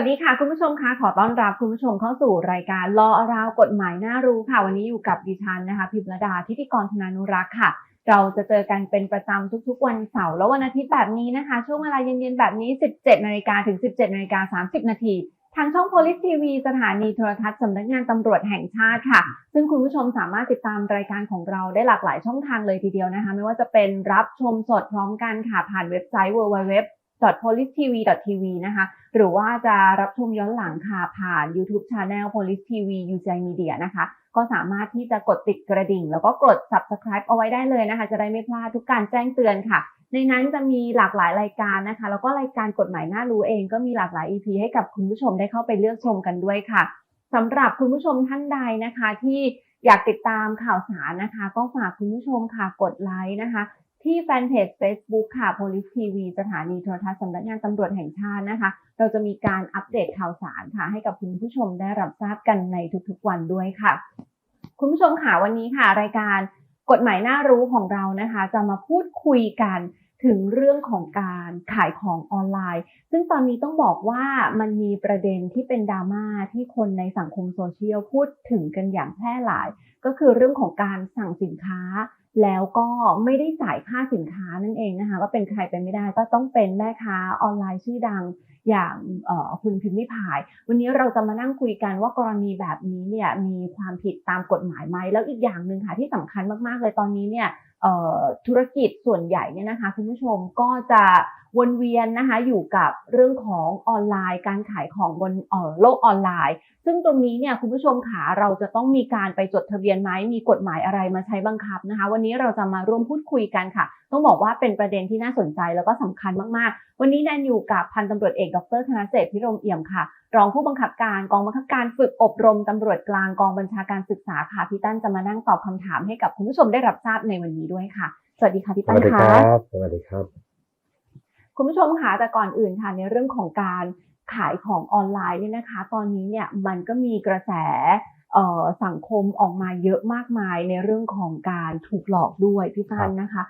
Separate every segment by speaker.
Speaker 1: วัสดีค่ะ คุณผู้ชมคะขอต้อนรับคุณผู้ชมเข้าสู่รายการลอราวกฎหมายน่ารู้ค่ะ วันนี้อยู่กับดิฉันนะคะ พิมรดาทิติกรธนานุรักษ์ค่ะ เราจะเจอกันเป็นประจำทุกๆ วันเสาร์และวันอาทิตย์แบบนี้นะคะ ช่วงเวลาเย็นๆ แบบนี้ 17นาฬิกาถึง 17นาฬิกา30นาทีทางช่อง Police TV สถานีโทรทัศน์สำนักงานตำรวจแห่งชาติค่ะ ซึ่งคุณผู้ชมสามารถติดตามรายการของเราได้หลากหลายช่องทางเลยทีเดียวนะคะ ไม่ว่าจะเป็นรับชมสดพร้อมกันค่ะผ่านเว็บไซต์ www policetv.tv นะคะ หรือว่าจะรับชมย้อนหลังค่ะผ่าน YouTube Channel Police TV UJ Media นะคะ ก็สามารถที่จะกดติดกระดิ่ง แล้วก็กด subscribe เอาไว้ได้เลยนะคะ จะได้ไม่พลาดทุกการแจ้งเตือนค่ะ ในนั้นจะมีหลากหลายรายการนะคะ แล้วก็รายการกฎหมายน่ารู้เองก็มีหลากหลาย EP ให้กับคุณผู้ชมได้เข้าไปเลือกชมกันด้วยค่ะสำหรับคุณผู้ชมท่านใดนะคะที่อยากติดตามข่าวสารนะคะ ก็ฝากคุณผู้ชมค่ะกดไลค์นะคะ ที่แฟนเพจ Facebook ค่ะ Police TV สถานีโทรทัศน์สำนักงานตำรวจแห่งชาตินะคะ เราจะมีการอัปเดตข่าวสารค่ะ ให้กับคุณผู้ชมได้รับทราบกันในทุกๆวันด้วยค่ะ คุณผู้ชมค่ะวันนี้ค่ะ รายการกฎหมายน่ารู้ของเรานะคะ จะมาพูดคุยกันถึงเรื่องของการขายของออนไลน์ ซึ่งตอนนี้ต้องบอกว่ามันมีประเด็นที่เป็นดราม่าที่คนในสังคมโซเชียลพูดถึงกันอย่างแพร่หลาย ก็คือเรื่องของการสั่งสินค้าแล้วก็ไม่ได้จ่ายค่าสินค้านั่นเองนะคะก็เป็นใครไปไม่ได้ก็ต้องเป็นแม่ค้าออนไลน์ชื่อดังอย่างคุณพิมพ์ริพาย วันนี้เราจะมานั่งคุยกันว่ากรณีแบบนี้เนี่ยมีความผิดตามกฎหมายไหมแล้วอีกอย่างหนึ่งค่ะที่สำคัญมากๆเลยตอนนี้เนี่ยธุรกิจส่วนใหญ่เนี่ยนะคะคุณผู้ชมก็จะวนเวียนนะคะอยู่กับเรื่องของออนไลน์ การขายของบนออโลกออนไลน์ ซึ่งตรงนี้เนี่ยคุณผู้ชมขาเราจะต้องมีการไปจดทะเบียนไหมมีกฎหมายอะไรมาใช้บังคับนะคะ วันนี้เราจะมาร่วมพูดคุยกันค่ะ ต้องบอกว่าเป็นประเด็นที่น่าสนใจแล้วก็สำคัญมากๆ วันนี้แนนอยู่กับพันตำรวจเอกดรธนเศรษฐพิรมเอี่ยมค่ะ รองผู้บังคับการกองบังคับการฝึกอบรมตำรวจกลางกองบัญชาการศึกษาค่ะพี่ตั้นจะมานั่งตอบคำถามให้กับคุณผู้ชมได้รับทราบในวันนี้ด้วยค่ะสวัสดีค่ะพี่
Speaker 2: ส
Speaker 1: ตั้
Speaker 2: วันสดีค
Speaker 1: ค่ะ
Speaker 2: รับสวัสดีครับ
Speaker 1: คุณผู้ชมคะแต่ก่อนอื่นค่ะในเรื่องของการขายของออนไลน์เนี่ยนะคะ ตอนนี้เนี่ยมันก็มีกระแสสังคมออกมาเยอะมากมายในเรื่องของการถูกหลอกด้วยพี่ตันนะคะ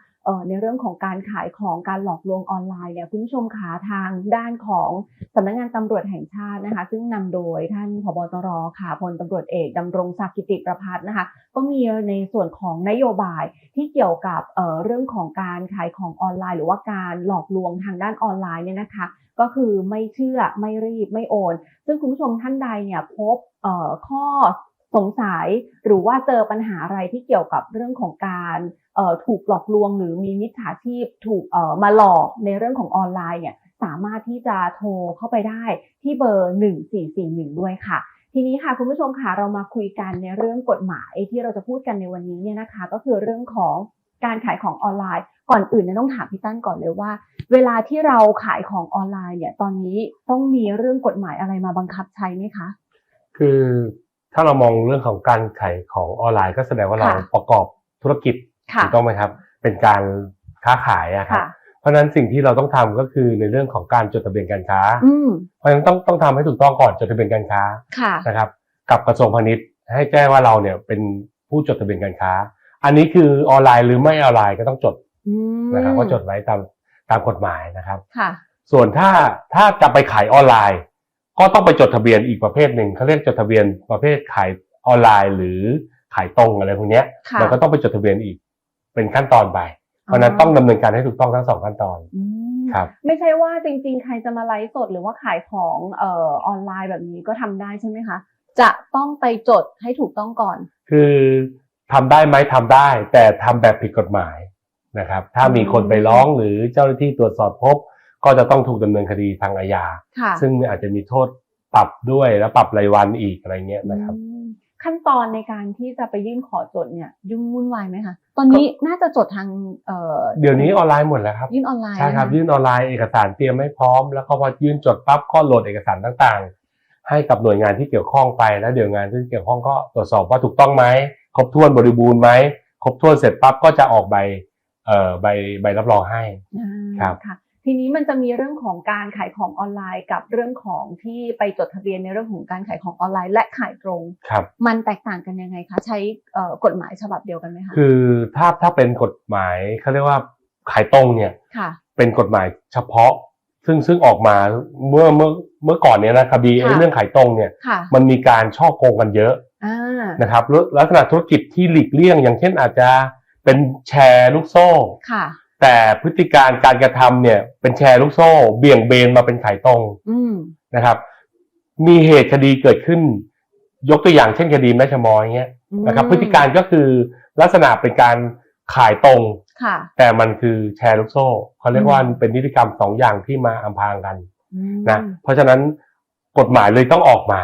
Speaker 1: ในเรื่องของการขายของการหลอกลวงออนไลน์เนี่ยคุณผู้ชมขาทางด้านของสำนักงานตำรวจแห่งชาตินะคะ ซึ่งนำโดยท่านผบตรค่ะพลตำรวจเอกดำรงศักดิ์กิติประพัฒน์นะคะ ก็มีในส่วนของนโยบายที่เกี่ยวกับเรื่องของการขายของออนไลน์ หรือว่าการหลอกลวงทางด้านออนไลน์เนี่ยนะคะก็คือไม่เชื่อไม่รีบไม่โอน ซึ่งคุณผู้ชมท่านใดเนี่ยพบข้อ สงสัยหรือว่าเจอปัญหาอะไรที่เกี่ยวกับเรื่องของการถูกหลอกลวงหรือมีมิจฉาชีพถูกมาหลอกในเรื่องของออนไลน์เนี่ยสามารถที่จะโทรเข้าไปได้ที่เบอร์ 1441 ด้วยค่ะ ทีนี้ค่ะคุณผู้ชมค่ะเรามาคุยกันในเรื่องกฎหมายที่เราจะพูดกันในวันนี้เนี่ยนะคะ ก็คือเรื่องของการขายของออนไลน์ ก่อนอื่นเนี่ยต้องถามพี่ตั้นก่อนเลยว่า เวลาที่เราขายของออนไลน์เนี่ยตอนนี้ต้องมีเรื่องกฎหมายอะไรมาบังคับใช้ไหมคะ
Speaker 2: คือ ถ้าเรามองเรื่องของการขายของออนไลน์ ก็แสดงว่าเรา
Speaker 1: ค่ะ
Speaker 2: ประกอบธุรกิจ
Speaker 1: ค่ะ
Speaker 2: ถูกต้องไหมครับ เป็นการค้าขายอะครับ
Speaker 1: ค่ะ
Speaker 2: เพราะฉะนั้นสิ่งที่เราต้องทำก็คือในเรื่องของการจดทะเบียนการค้า
Speaker 1: อืม
Speaker 2: เพราะฉะนั้นต้องต้องทำให้ถูกต้องก่อนจดทะเบียนการค้า
Speaker 1: ค่ะ
Speaker 2: นะครับกับกระทรวงพาณิชย์ให้แจ้งว่าเราเนี่ยเป็นผู้จดทะเบียนการค้า อันนี้คือออนไลน์หรือไม่ออนไลน์ก็ต้องจด
Speaker 1: อืม
Speaker 2: นะครับก็จดไว้ตามตามกฎหมายนะครับ
Speaker 1: ค่ะ
Speaker 2: ส่วนถ้าถ้าจะไปขายออนไลน์ ก็ต้องไปจดทะเบียนอีกประเภทหนึ่งเขาเรียกจดทะเบียนประเภทขายออนไลน์ หรือขายตรงอะไรพวกเนี้ย
Speaker 1: ค่ะ
Speaker 2: มันก็ต้องไปจดทะเบียนอีกเป็นขั้นตอนไป เพราะฉะนั้นต้องดำเนินการให้ถูกต้องทั้งสองขั้นตอน
Speaker 1: อืม
Speaker 2: ครับ
Speaker 1: ไม่ใช่ว่าจริง ๆ ใครจะมาไลฟ์สดหรือว่าขายของเอ่อออนไลน์แบบนี้ก็ทำได้ใช่ไหมคะจะต้องไปจดให้ถูกต้องก่อน
Speaker 2: คือทำได้ไหมทำได้ แต่ทำแบบผิดกฎหมายนะครับ ถ้ามีคนไปร้องหรือเจ้าหน้าที่ตรวจสอบพบ ก็จะต้องถูกดำเนินคดีทางอาญา
Speaker 1: ค่ะ
Speaker 2: ซึ่งอาจจะมีโทษปรับด้วยแล้วปรับรายวันอีกอะไรเงี้ยนะครับ
Speaker 1: อืมขั้นตอนในการที่จะไปยื่นขอจดเนี่ย ยุ่งวุ่นวายไหมคะตอนนี้น่าจะจดทางเอ่อ
Speaker 2: เดี๋ยวนี้ออนไลน์หมดแล้วครับ
Speaker 1: ยื่นออนไลน์
Speaker 2: ใช่ครับ
Speaker 1: นะะ
Speaker 2: ยื่นออนไลน์เอกสารเตรียมให้พร้อม แล้วก็พอยื่นจดปั๊บก็โหลดเอกสารต่างๆ ให้กับหน่วยงานที่เกี่ยวข้องไปแล้วเดี๋ยวงานที่เกี่ยวข้องก็ตรวจสอบว่าถูกต้องไหมครบถ้วนบริบูรณ์ไหมครบถ้วนเสร็จปั๊บก็จะออกใบเอ่อใบใบรับรองให้
Speaker 1: อ่า
Speaker 2: ครับ
Speaker 1: ค่ะ ทีนี้มันจะมีเรื่องของการขายของออนไลน์ กับเรื่องของที่ไปจดทะเบียนในเรื่องของการขายของออนไลน์ และขายตรง
Speaker 2: ครับ
Speaker 1: มันแตกต่างกันยังไงคะใช้เอ่อกฎหมายฉบับเดียวกันไหมคะ
Speaker 2: คือถ้าถ้าเป็นกฎหมายเขาเรียกว่าขายตรงเนี่ย
Speaker 1: ค่ะ
Speaker 2: เป็นกฎหมายเฉพาะ ซึ่งซึ่งออกมาเมื่อเมื่อเมื่อก่อนเนี้ยนะคดีไอ้
Speaker 1: ค่ะ
Speaker 2: เรื่องขายตรงเนี่ย
Speaker 1: ค่ะ
Speaker 2: มันมีการช่อโกงกันเยอะ
Speaker 1: อ่า
Speaker 2: นะครับแล้วลักษณะธุรกิจที่หลีกเลี่ยง อย่างเช่นอาจจะเป็นแชร์ลูกโซ่
Speaker 1: ค่ะ
Speaker 2: แต่พฤติการการกระทำเนี่ยเป็นแชร์ลูกโซ่ เบี่ยงเบนมาเป็นขายตรง
Speaker 1: อืม
Speaker 2: นะครับ มีเหตุคดีเกิดขึ้น ยกตัวอย่างเช่นคดีแม่ชะมอยเงี้ยนะครับ พฤติการก็คือลักษณะเป็นการขายตรง
Speaker 1: ค่ะ
Speaker 2: แต่มันคือแชร์ลูกโซ่เขาเรียกว่า
Speaker 1: อืม
Speaker 2: เป็นนิติกรรมสองอย่างที่มาอำพรางกัน
Speaker 1: อืม
Speaker 2: นะเพราะฉะนั้นกฎหมายเลยต้องออกมา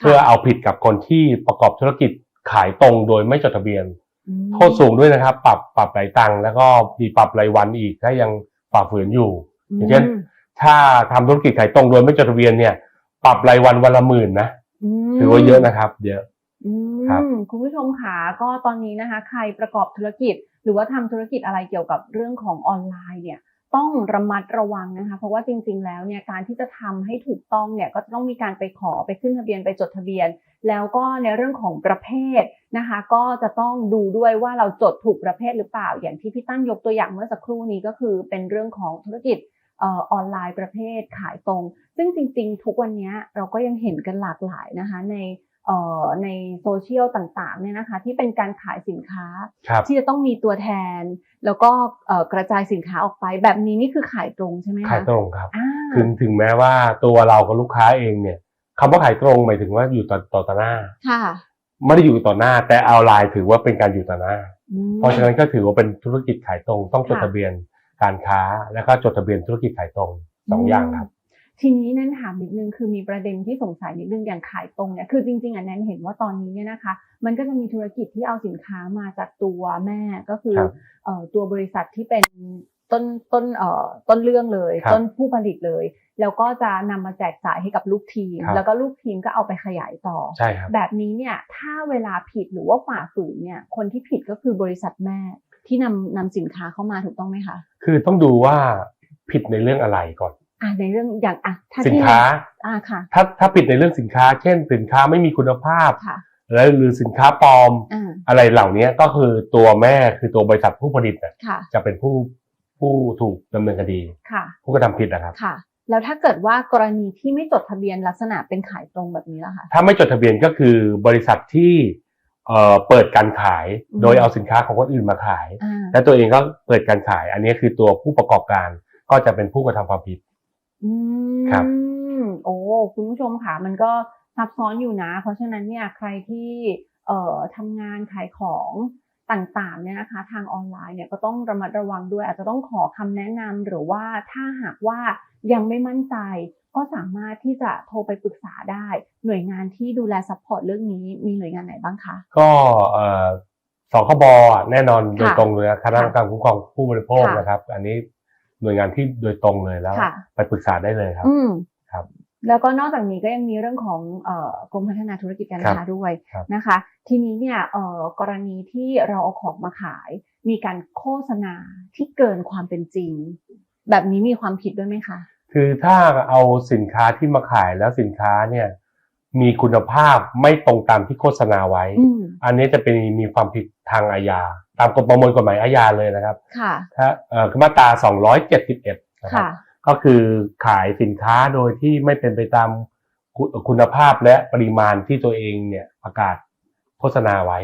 Speaker 1: ค่ะ
Speaker 2: เพื่อเอาผิดกับคนที่ประกอบธุรกิจขายตรงโดยไม่จดทะเบียน
Speaker 1: อืม
Speaker 2: โทษสูงด้วยนะครับ ปรับปรับหลายตังค์แล้วก็มีปรับรายวันอีกถ้ายังฝ่าฝืนอยู่ อย่างเช่น ถ้าทำธุรกิจขายตรงโดยไม่จดทะเบียนเนี่ย ปรับรายวันวันละหมื่นนะ
Speaker 1: ม
Speaker 2: ถือว่าเยอะนะครับเยอะ
Speaker 1: อื
Speaker 2: ครับ
Speaker 1: มคุณผู้ชมค่ะก็ตอนนี้นะคะ ใครประกอบธุรกิจ หรือว่าทำธุรกิจอะไรเกี่ยวกับเรื่องของออนไลน์เนี่ย ต้องระมัดระวังนะคะ เพราะว่าจริง ๆ แล้วเนี่ยการที่จะทำให้ถูกต้องเนี่ยก็ต้องมีการไปขอไปขึ้นทะเบียนไปจดทะเบียน แล้วก็ในเรื่องของประเภทนะคะ ก็จะต้องดูด้วยว่าเราจดถูกประเภทหรือเปล่า อย่างที่พี่ตั้นยกตัวอย่างเมื่อสักครู่นี้ก็คือเป็นเรื่องของธุรกิจออนไลน์ประเภทขายตรง ซึ่งจริง ๆ ทุกวันนี้เราก็ยังเห็นกันหลากหลายนะคะใน ในโซเชียลต่างๆเนี่ยนะคะที่เป็นการขายสินค้า
Speaker 2: ครับ
Speaker 1: ที่จะต้องมีตัวแทน แล้วก็เอ่อกระจายสินค้าออกไป แบบนี้นี่คือขายตรงใช่ไหมคะ
Speaker 2: ขายตรงครับ
Speaker 1: อ่า
Speaker 2: ถึงถึงแม้ว่าตัวเรากับลูกค้าเองเนี่ยคำว่าขายตรงหมายถึงว่าอยู่ต่อต่อต่อหน้า
Speaker 1: ค่ะ
Speaker 2: ไม่ได้อยู่ต่อหน้า แต่ออนไลน์ถือว่าเป็นการอยู่ต่อหน้า
Speaker 1: อืม
Speaker 2: เพราะฉะนั้นก็ถือว่าเป็นธุรกิจขายตรงต้องจด
Speaker 1: ค่ะ
Speaker 2: ทะเบียนการค้า แล้วก็จดทะเบียนธุรกิจขายตรงสองอย่างครับ
Speaker 1: ทีนี้นั่นถามนิดนึงคือมีประเด็นที่สงสัยนิดนึงอย่างขายตรงเนี่ยคือจริงๆอันนั้นเห็นว่าตอนนี้เนี่ยนะคะ มันก็จะมีธุรกิจที่เอาสินค้ามาจากตัวแม่ก็คือ
Speaker 2: ครับ
Speaker 1: เอ่อตัวบริษัทที่เป็นต้นต้นเอ่อต้นเรื่องเลย
Speaker 2: ครับ
Speaker 1: ต้นผู้ผลิตเลย แล้วก็จะนำมาแจกจ่ายให้กับลูกทีม
Speaker 2: ครับ
Speaker 1: แล้วก็ลูกทีมก็เอาไปขยายต่อ
Speaker 2: ใช่ครับ
Speaker 1: แบบนี้เนี่ยถ้าเวลาผิดหรือว่าฝ่าฝืนเนี่ยคนที่ผิดก็คือบริษัทแม่ที่นำนำสินค้าเข้ามาถูกต้องไหมคะ
Speaker 2: คือต้องดูว่าผิดในเรื่องอะไรก่อน
Speaker 1: อ่าในเรื่องอย่างอะถ้า
Speaker 2: สิน
Speaker 1: ที่
Speaker 2: ค้า
Speaker 1: อ่าค่ะ
Speaker 2: ถ้าถ้าผิดในเรื่องสินค้า เช่น สินค้าไม่มีคุณภาพ
Speaker 1: ค่ะ
Speaker 2: แล้วหรือสินค้าปลอม
Speaker 1: อ่า
Speaker 2: อะไรเหล่านี้ก็คือตัวแม่คือตัวบริษัทผู้ผลิตน่ะ
Speaker 1: ค่ะ
Speaker 2: จะเป็นผู้ผู้ถูกดำเนินคดี
Speaker 1: ค่ะ
Speaker 2: ผู้กระทำผิดนะครับ
Speaker 1: ค่ะ แล้วถ้าเกิดว่ากรณีที่ไม่จดทะเบียนลักษณะเป็นขายตรงแบบนี้ล่ะคะ
Speaker 2: ถ้าไม่จดทะเบียนก็คือบริษัทที่เอ่อเปิดการขาย
Speaker 1: อืม
Speaker 2: โดยเอาสินค้าของคนอื่นมาขาย
Speaker 1: อ่า
Speaker 2: และตัวเองก็เปิดการขาย อันนี้คือตัวผู้ประกอบการก็จะเป็นผู้กระทำความผิด
Speaker 1: อืม
Speaker 2: ครับ
Speaker 1: โอ้คุณผู้ชมค่ะมันก็ซับซ้อนอยู่นะ เพราะฉะนั้นเนี่ยใครที่เอ่อทำงานขายของต่างๆเนี่ยนะคะ ทางออนไลน์เนี่ยก็ต้องระมัดระวังด้วย อาจจะต้องขอคำแนะนำหรือว่าถ้าหากว่ายังไม่มั่นใจ ก็สามารถที่จะโทรไปปรึกษาได้ หน่วยงานที่ดูแลซัพพอร์ตเรื่องนี้มีหน่วยงานไหนบ้างคะ
Speaker 2: ก็เอ่อสคบอะแน่นอนโดย
Speaker 1: ค่ะ
Speaker 2: ตรงเลยนะคณะกรรมการคุ้มครองผู้บริโภค
Speaker 1: ค่ะ
Speaker 2: นะครับ อันนี้ หน่วยงานที่โดยตรงเลยแล้ว
Speaker 1: ค่ะ
Speaker 2: ไปปรึกษาได้เลยครับ
Speaker 1: อืม
Speaker 2: ครับ
Speaker 1: แล้วก็นอกจากนี้ก็ยังมีเรื่องของเอ่อกรมพัฒนาธุรกิจการ
Speaker 2: ครับ
Speaker 1: ค้าด้วย
Speaker 2: ครับ
Speaker 1: นะคะ ทีนี้เนี่ยเอ่อกรณีที่เราเอาของมาขาย มีการโฆษณาที่เกินความเป็นจริง แบบนี้มีความผิดด้วยไหมคะ
Speaker 2: คือถ้าเอาสินค้าที่มาขายแล้วสินค้าเนี่ย มีคุณภาพไม่ตรงตามที่โฆษณาไว้
Speaker 1: อืม
Speaker 2: อันนี้จะเป็นมีความผิดทางอาญา ตามกฎประมวลกฎหมายอาญาเลยนะครับ
Speaker 1: ค่ะ
Speaker 2: ถ้าเอ่อคือมาตรา 271 นะครับ
Speaker 1: ค่ะ
Speaker 2: ก็คือขายสินค้าโดยที่ไม่เป็นไปตามคุคุณภาพและปริมาณที่ตัวเองเนี่ยประกาศโฆษณาไว้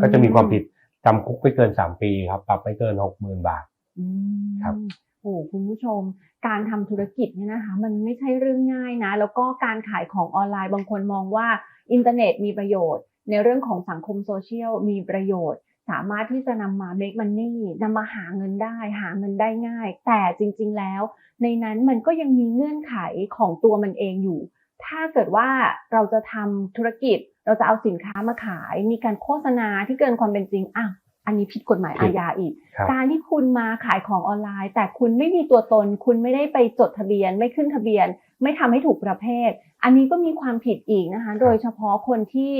Speaker 2: ก็จะมีความผิดจำคุกไม่เกิน 3 ปีครับ ปรับไม่เกิน 60,000 บาท
Speaker 1: อืม
Speaker 2: ครับ
Speaker 1: โอ้คุณผู้ชม การทำธุรกิจเนี่ยนะคะ มันไม่ใช่เรื่องง่ายนะ แล้วก็การขายของออนไลน์บางคนมองว่าอินเทอร์เน็ตมีประโยชน์ ในเรื่องของสังคมโซเชียลมีประโยชน์ สามารถที่จะนำมา make money นำมาหาเงินได้ หาเงินได้ง่าย แต่จริง ๆ แล้ว ในนั้นมันก็ยังมีเงื่อนไขของตัวมันเองอยู่ ถ้าเกิดว่าเราจะทำธุรกิจ เราจะเอาสินค้ามาขาย มีการโฆษณาที่เกินความเป็นจริงอ้าว อันนี้ผิดกฎหมายอาญาอีก
Speaker 2: ครับ
Speaker 1: การที่คุณมาขายของออนไลน์ แต่คุณไม่มีตัวตน คุณไม่ได้ไปจดทะเบียน ไม่ขึ้นทะเบียน ไม่ทำให้ถูกประเภท อันนี้ก็มีความผิดอีกนะคะ โดยเฉพาะคนที่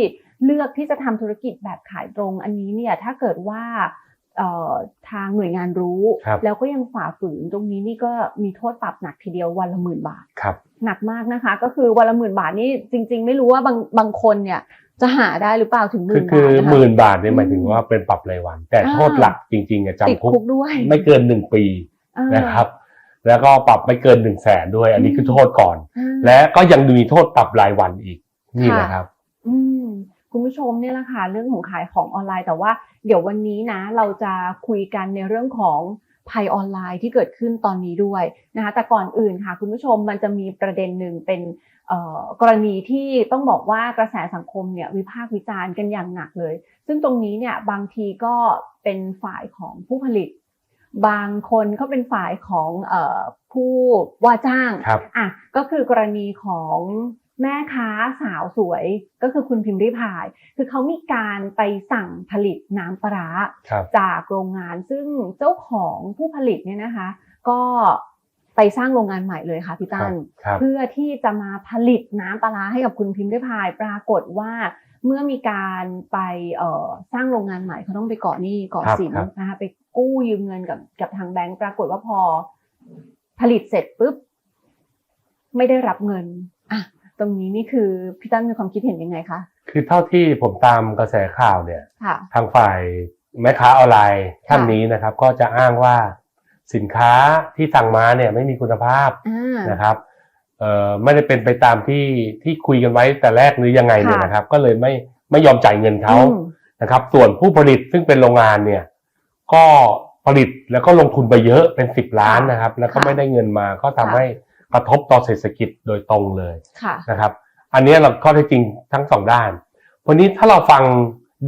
Speaker 1: เลือกที่จะทำธุรกิจแบบขายตรง อันนี้เนี่ยถ้าเกิดว่าเอ่อ ทางหน่วยงานรู้
Speaker 2: ครับ
Speaker 1: แล้วก็ยังฝ่าฝืนตรงนี้นี่ก็มีโทษปรับหนักทีเดียววันละหมื่นบาท
Speaker 2: ครับ
Speaker 1: หนักมากนะคะ ก็คือวันละหมื่นบาทนี่จริง ๆ ไม่รู้ว่าบางบางคนเนี่ยจะหาได้หรือเปล่าถึงห
Speaker 2: คื
Speaker 1: มื่
Speaker 2: อน
Speaker 1: บา
Speaker 2: คื
Speaker 1: ท
Speaker 2: อ
Speaker 1: นะคะ
Speaker 2: หมื่นบาทเนี่ยหมายถึง
Speaker 1: อืม
Speaker 2: ว่าเป็นปรับรายวัน แต่
Speaker 1: อ่า
Speaker 2: โทษหลักจริงๆอะ
Speaker 1: ติด
Speaker 2: จำคุก
Speaker 1: คุกด้วย
Speaker 2: ไม่เกินหนึ่งปี
Speaker 1: อ่า
Speaker 2: นะครับ แล้วก็ปรับไม่เกินหนึ่งแสนด้วย อันนี้คือโทษก่อน
Speaker 1: อืม
Speaker 2: และก็ยังมีโทษปรับรายวันอีกนี่นะครับ
Speaker 1: อืม คุณผู้ชมเนี่ยแหละค่ะเรื่องของขายของออนไลน์ แต่ว่าเดี๋ยววันนี้นะเราจะคุยกันในเรื่องของภัยออนไลน์ที่เกิดขึ้นตอนนี้ด้วยนะคะแต่ก่อนอื่นค่ะคุณผู้ชมมันจะมีประเด็นหนึ่งเป็นเอ่อกรณีที่ต้องบอกว่ากระแสสังคมเนี่ยวิพากษ์วิจารณ์กันอย่างหนักเลย ซึ่งตรงนี้เนี่ยบางทีก็เป็นฝ่ายของผู้ผลิต บางคนก็เป็นฝ่ายของเออผู้ว่าจ้าง
Speaker 2: ครับ
Speaker 1: อะก็คือกรณีของ แม่ค้าสาวสวยก็คือคุณพิมพ์ริพาย คือเขามีการไปสั่งผลิตน้ำปลาร้า
Speaker 2: ครับ
Speaker 1: จากโรงงานซึ่งเจ้าของผู้ผลิตเนี่ยนะคะ ก็ไปสร้างโรงงานใหม่เลยค่ะพี่
Speaker 2: ครั
Speaker 1: ตั้
Speaker 2: บ
Speaker 1: น
Speaker 2: ครับ
Speaker 1: เพื่อที่จะมาผลิตน้ำปลาร้าให้กับคุณพิมพ์ริพาย ปรากฏว่าเมื่อมีการไปเอ่อสร้างโรงงานใหม่เขาต้องไปก่อหนี้ก่อ
Speaker 2: ครับ
Speaker 1: สิน
Speaker 2: ครับ
Speaker 1: นะคะไปกู้ยืมเงินกับกับทางแบงก์ปรากฏว่าพอผลิตเสร็จปุ๊บไม่ได้รับเงินอะ ตรงนี้นี่คือพี่ตั้นมีความคิดเห็นยังไงคะ
Speaker 2: คือเท่าที่ผมตามกระแสข่าวเนี่ย
Speaker 1: ค่ะ
Speaker 2: ทางฝ่ายแม่ค้าออนไลน์ท่านนี้นะครับ ก็จะอ้างว่าสินค้าที่สั่งมาเนี่ยไม่มีคุณภาพ
Speaker 1: อ่า
Speaker 2: นะครับเอ่อไม่ได้เป็นไปตามที่ที่คุยกันไว้แต่แรกหรือยังไงเนี่ย
Speaker 1: ค่ะ
Speaker 2: นะครับ ก็เลยไม่ไม่ยอมจ่ายเงินเขา
Speaker 1: อืม
Speaker 2: นะครับส่วนผู้ผลิตซึ่งเป็นโรงงานเนี่ยก็ผลิตแล้วก็ลงทุนไปเยอะเป็นสิบล้านนะครับ แล้วก็ไม่ได้เงินมาก็ทำให้ กระทบต่อเศรษฐกิจโดยตรงเลย
Speaker 1: ค่ะ
Speaker 2: นะครับ อันนี้เราข้อเท็จจริงทั้งสองด้านวันนี้ถ้าเราฟัง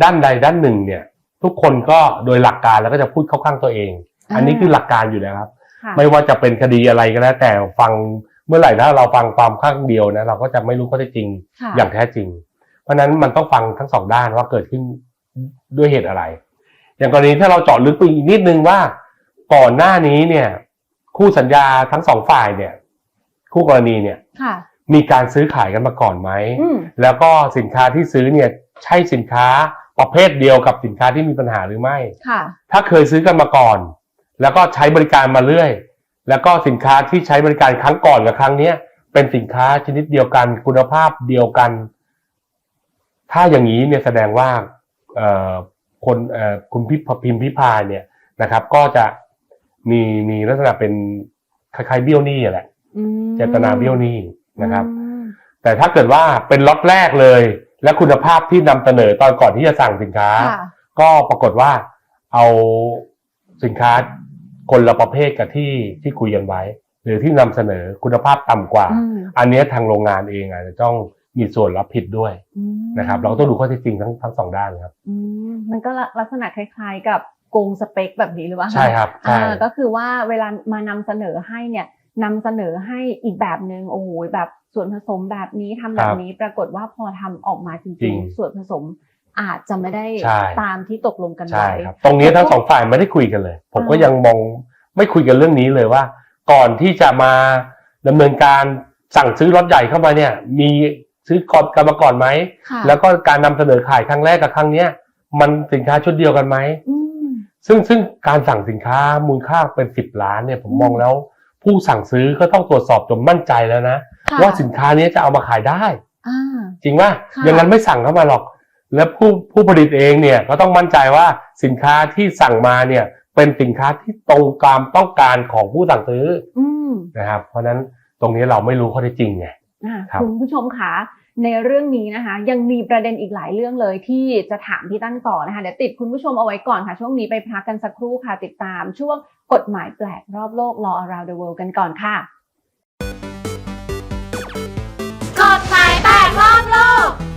Speaker 2: ด้านใดด้านหนึ่งเนี่ย ทุกคนก็โดยหลักการแล้วก็จะพูดเข้าข้างตัวเอง
Speaker 1: อ่า
Speaker 2: อันนี้คือหลักการอยู่แล้วครับ
Speaker 1: ค่ะ
Speaker 2: ไม่ว่าจะเป็นคดีอะไรก็แล้วแต่ฟังเมื่อไหร่ถ้าเราฟังความข้างเดียวนะเราก็จะไม่รู้ข้อเท็จจริง
Speaker 1: ค่ะ
Speaker 2: อย่างแท้จริง เพราะฉะนั้นมันต้องฟังทั้งสองด้านว่าเกิดขึ้นด้วยเหตุอะไร อย่างกรณีถ้าเราเจาะลึกไปอีกนิดนึงว่าก่อนหน้านี้เนี่ย คู่สัญญาทั้งสองฝ่ายเนี่ย คู่กรณีเนี่ย
Speaker 1: ค่ะ
Speaker 2: มีการซื้อขายกันมาก่อนไหม
Speaker 1: อืม
Speaker 2: แล้วก็สินค้าที่ซื้อเนี่ยใช่สินค้าประเภทเดียวกับสินค้าที่มีปัญหาหรือไม่
Speaker 1: ค่ะ
Speaker 2: ถ้าเคยซื้อกันมาก่อน แล้วก็ใช้บริการมาเรื่อย แล้วก็สินค้าที่ใช้บริการครั้งก่อนกับครั้งเนี้ยเป็นสินค้าชนิดเดียวกัน คุณภาพเดียวกัน ถ้าอย่างนี้เนี่ยแสดงว่าเอ่อคนเอ่อคุณพิพพิมพ์พิพายเนี่ยนะครับ ก็จะมีมีลักษณะเป็นคล้ายๆเบี้ยวหนี้แหละ
Speaker 1: อืม
Speaker 2: เจตนาเบี้ยวหนี้นะครับ
Speaker 1: อืม
Speaker 2: แต่ถ้าเกิดว่าเป็นล็อตแรกเลย และคุณภาพที่นำเสนอตอนก่อนที่จะสั่งสินค้า
Speaker 1: ค่ะ
Speaker 2: ก็ปรากฏว่าเอาสินค้าคนละประเภทกับที่ที่คุยกันไว้ หรือที่นำเสนอคุณภาพต่ำกว่า
Speaker 1: อืม
Speaker 2: อันเนี้ยทางโรงงานเองอาจจะต้องมีส่วนรับผิดด้วย
Speaker 1: อืม
Speaker 2: นะครับ เราก็ต้องดูข้อเท็จจริงทั้งทั้งสองด้านครับ
Speaker 1: อืมมันก็ลักษณะคล้ายๆ กับโกงสเปคแบบนี้หรือว่า
Speaker 2: ใช่ครับใช่
Speaker 1: อ่าก็คือว่าเวลามานำเสนอให้เนี่ย นำเสนอให้อีกแบบหนึ่งโอ้โหแบบส่วนผสมแบบนี้ทำแบบนี้ปรากฏว่าพอทำออกมาจ
Speaker 2: จริ
Speaker 1: ริง
Speaker 2: ง
Speaker 1: ๆ ส่วนผสมอาจจะไม่ได้
Speaker 2: ใช่
Speaker 1: ตามที่ตกลงกัน
Speaker 2: ใช่
Speaker 1: ไว้
Speaker 2: ครับตรงนี้ทั้งสองฝ่ายไม่ได้คุยกันเลย ผมก็
Speaker 1: อ่ายั
Speaker 2: ยังมองไม่คุยกันเรื่องนี้เลยว่า ก่อนที่จะมาดำเนินการสั่งซื้อรถใหญ่เข้ามาเนี่ย มีซื้อก่อนกันมาก่อนไหม
Speaker 1: ค่ะ
Speaker 2: แล้วก็การนำเสนอขายครั้งแรกกับครั้งเนี้ยมันสินค้าชุดเดียวกันไหม
Speaker 1: อืม
Speaker 2: ซึ่งซึ่งการสั่งสินค้ามูลค่าเป็นสิบล้านเนี่ยผม
Speaker 1: อืม
Speaker 2: มองแล้ว ผู้สั่งซื้อก็ต้องตรวจสอบจนมั่นใจแล้วนะ
Speaker 1: ค่ะ
Speaker 2: ว่าสินค้านี้จะเอามาขายได้
Speaker 1: อ่า
Speaker 2: จริงว่า
Speaker 1: ค่ะ
Speaker 2: อย่างนั้นไม่สั่งเข้ามาหรอก แล้วผู้ผู้ผลิตเองเนี่ยก็ต้องมั่นใจว่าสินค้าที่สั่งมาเนี่ยเป็นสินค้าที่ตรงตามต้องการของผู้สั่งซื้อ
Speaker 1: อืม
Speaker 2: นะครับ เพราะฉะนั้นตรงนี้เราไม่รู้ข้อเท็จจริงไง
Speaker 1: อะ
Speaker 2: ครับ
Speaker 1: คุณผู้ชมคะ ในเรื่องนี้นะคะ ยังมีประเด็นอีกหลายเรื่องเลยที่จะถามพี่ตั้นต่อนะคะ เดี๋ยวติดคุณผู้ชมเอาไว้ก่อนค่ะ ช่วงนี้ไปพักกันสักครู่ค่ะติดตามช่วงกฎหมายแปลกรอบโลก Law Around the World กันก่อนค่ะ
Speaker 3: กฎหมายแปลกรอบโลก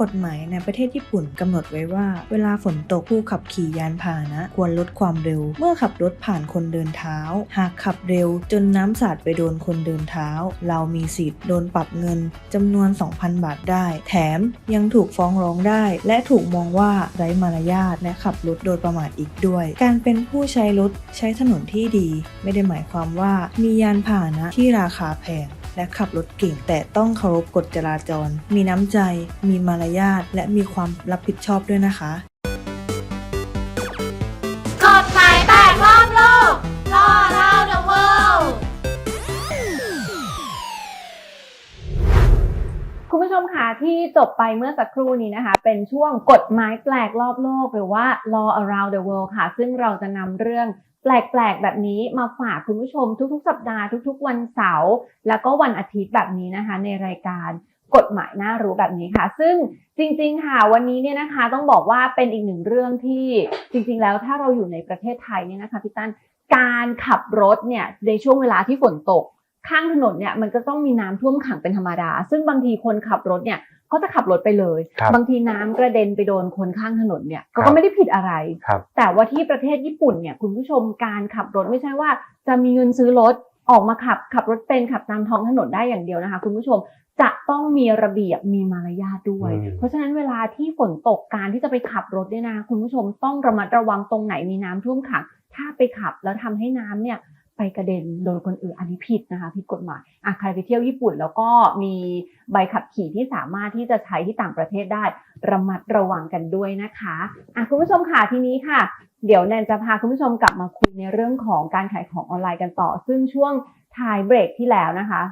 Speaker 4: กฎหมายในประเทศญี่ปุ่นกำหนดไว้ว่า เวลาฝนตกผู้ขับขี่ยานพาหนะ ควรลดความเร็ว เมื่อขับรถผ่านคนเดินเท้า หากขับเร็วจนน้ำสาดไปโดนคนเดินเท้า เรามีสิทธิ์โดนปรับเงินจำนวน 2,000 บาทได้ แถมยังถูกฟ้องร้องได้ และถูกมองว่าไร้มารยาทและขับรถโดยประมาทอีกด้วย การเป็นผู้ใช้รถใช้ถนนที่ดี ไม่ได้หมายความว่ามียานพาหนะที่ราคาแพง และขับรถเก่ง แต่ต้องเคารพกฎจราจร มีน้ำใจ มีมารยาท และมีความรับผิดชอบด้วยนะคะ
Speaker 3: กฎหมายแปดรอบโลก Law Around the World
Speaker 1: คุณผู้ชผู้ชมค่ะที่จบไปเมื่อสักครู่นี้นะคะ เป็นช่วงกฎหมายแปลกรอบโลก หรือว่า law around the world ค่ะ ซึ่งเราจะนำเรื่อง แปลกๆ แบบนี้มาฝากคุณผู้ชมทุกๆ สัปดาห์ทุกๆ วันเสาร์แล้วก็วันอาทิตย์แบบนี้นะคะ ในรายการกฎหมายน่ารู้แบบนี้ค่ะ ซึ่งจริง ๆ ค่ะ วันนี้เนี่ยนะคะต้องบอกว่าเป็นอีกหนึ่งเรื่องที่จริง ๆ แล้วถ้าเราอยู่ในประเทศไทยเนี่ยนะคะพี่ตั้นการขับรถเนี่ยในช่วงเวลาที่ฝนตกข้างถนนเนี่ยมันก็ต้องมีน้ำท่วมขังเป็นธรรมดา ซึ่งบางทีคนขับรถเนี่ย ก็จะขับรถไปเลย
Speaker 2: ครับ
Speaker 1: บางทีน้ำกระเด็นไปโดนคนข้างถนนเนี่ยก็
Speaker 2: ครับ
Speaker 1: ก็ไม่ได้ผิดอะไร
Speaker 2: ครับ
Speaker 1: แต่ว่าที่ประเทศญี่ปุ่นเนี่ยคุณผู้ชมการขับรถไม่ใช่ว่า จะมีเงินซื้อรถออกมาขับขับรถเป็นขับตามท้องถนนได้อย่างเดียวนะคะ คุณผู้ชมจะต้องมีระเบียบมีมารยาทด้วย
Speaker 2: อืม
Speaker 1: เพราะฉะนั้นเวลาที่ฝนตกการที่จะไปขับรถเนี่ยนะคุณผู้ชมต้องระมัดระวังตรงไหนมีน้ำท่วมขังถ้าไปขับแล้วทำให้น้ำเนี่ย ไปกระเด็นโดนคนอื่นอันนี้ผิดนะคะผิดกฎหมายอะใครไปเที่ยวญี่ปุ่น แล้วก็มีใบขับขี่ที่สามารถที่จะใช้ที่ต่างประเทศได้ ระมัดระวังกันด้วยนะคะอะคุณผู้ชมค่ะทีนี้ค่ะ เดี๋ยวแนนจะพาคุณผู้ชมกลับมาคุยในเรื่องของการขายของออนไลน์กันต่อ ซึ่งช่วงท้ายเบรกที่แล้วนะคะ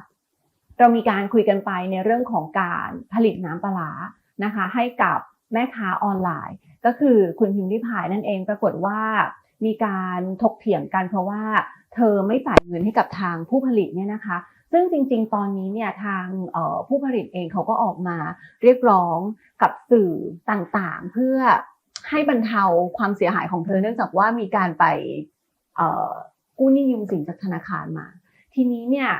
Speaker 1: เรามีการคุยกันไปในเรื่องของการผลิตน้ำปลาร้านะคะ ให้กับแม่ค้าออนไลน์ ก็คือคุณพิมพ์ริพายนั่นเองปรากฏว่ามีการถกเถียงกันเพราะว่า เธอไม่จ่ายเงินให้กับทางผู้ผลิตเนี่ยนะคะซึ่งจริงๆ ตอนนี้เนี่ยทางผู้ผลิตเองเขาก็ออกมาเรียกร้องกับสื่อต่างๆ เพื่อให้บรรเทาความเสียหายของเธอเนื่องจากว่ามีการไปกู้หนี้ยืมสินจากธนาคารมา ทีนี้เนี่ย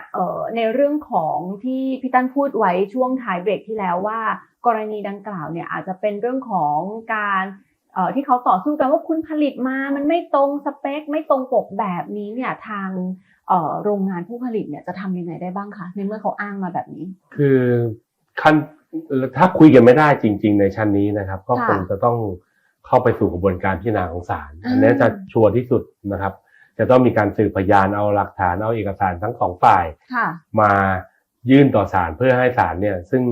Speaker 1: ในเรื่องของที่พี่ตั้นพูดไว้ช่วงท้ายเบรกที่แล้วว่า กรณีดังกล่าวเนี่ยอาจจะเป็นเรื่องของการ ที่เขาต่อสู้กันว่าคุณผลิตมา มันไม่ตรงสเปค ไม่ตรงปกแบบนี้เนี่ยทางเอ่อโรงงานผู้ผลิตเนี่ยจะทำยังไงได้บ้างคะในเมื่อเขาอ้างมาแบบนี้
Speaker 2: คือขั้นถ้าคุยกันไม่ได้จริง ๆ ในชั้นนี้นะครับ ก็
Speaker 1: ค่ะ
Speaker 2: คงจะต้องเข้าไปสู่กระบวนการพิจารณาของศาล
Speaker 1: อ่า
Speaker 2: อันนี้จะชัวร์ที่สุดนะครับ จะต้องมีการสืบพยานเอาหลักฐานเอาเอกสารทั้งสองฝ่าย
Speaker 1: ค่ะ
Speaker 2: มายื่นต่อศาลเพื่อให้ศาลเนี่ย ซึ่ง